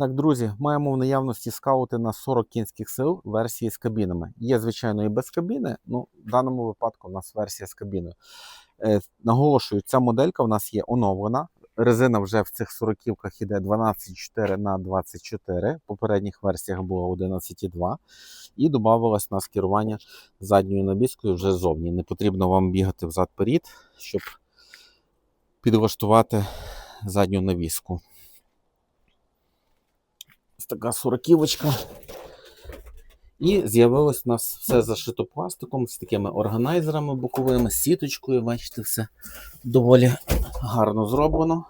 Так, друзі, маємо в наявності скаути на 40 кінських сил версії з кабінами. Є, звичайно, і без кабіни. Ну, в даному випадку у нас версія з кабіною. Е, наголошую, ця моделька в нас є оновлена. Резина вже в цих 40-ках іде 12,4 на 24. В попередніх версіях було 11,2. І додавалось на керування задньою навіскою вже зовні. Не потрібно вам бігати взад-перед, щоб підлаштувати задню навіску. Така сороківочка. І з'явилось у нас все зашито пластиком з такими органайзерами боковими, сіточкою. Бачите, все доволі гарно зроблено.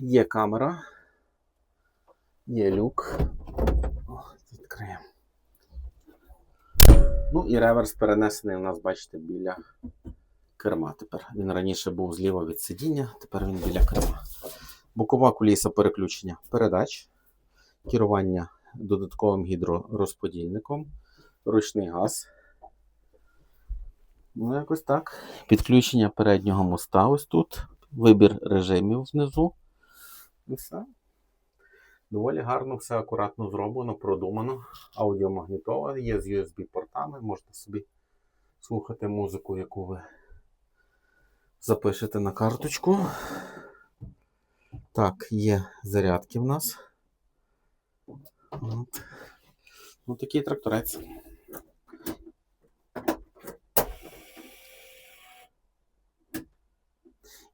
Є камера, є люк. О, відкриємо. Ну і реверс перенесений у нас, бачите, біля керма. Тепер він раніше був зліва від сидіння, тепер він біля керма. Бокова куліса переключення передач, керування додатковим гідророзподільником, ручний газ. Ну, якось так. Підключення переднього моста ось тут. Вибір режимів знизу. І все. Доволі гарно, все акуратно зроблено, продумано. Аудіомагнітола є з USB-портами, можете собі слухати музику, яку ви запишете на карточку. Так, є зарядки в нас. От. Ну, такий тракторець.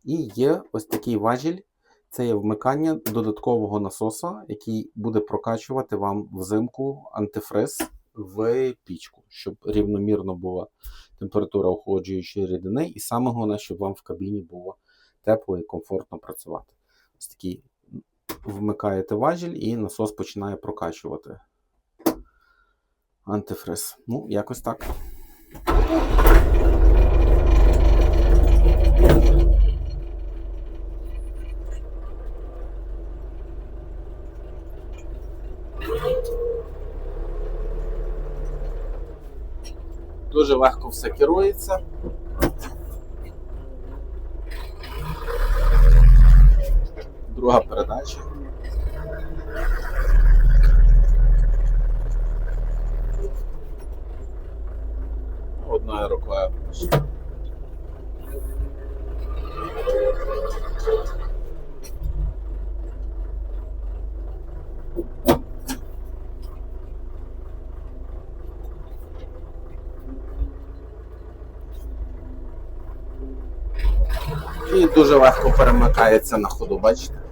І є ось такий важіль. Це є вмикання додаткового насоса, який буде прокачувати вам взимку антифриз в пічку, щоб рівномірно була температура охолоджуючої рідини, і саме головне, щоб вам в кабіні було тепло і комфортно працювати. Ось такий вмикаєте важіль і насос починає прокачувати антифриз. Ну, якось так. Дуже легко все керується. Друга передача. Одною рукою. І дуже легко перемикається на ходу, бачите?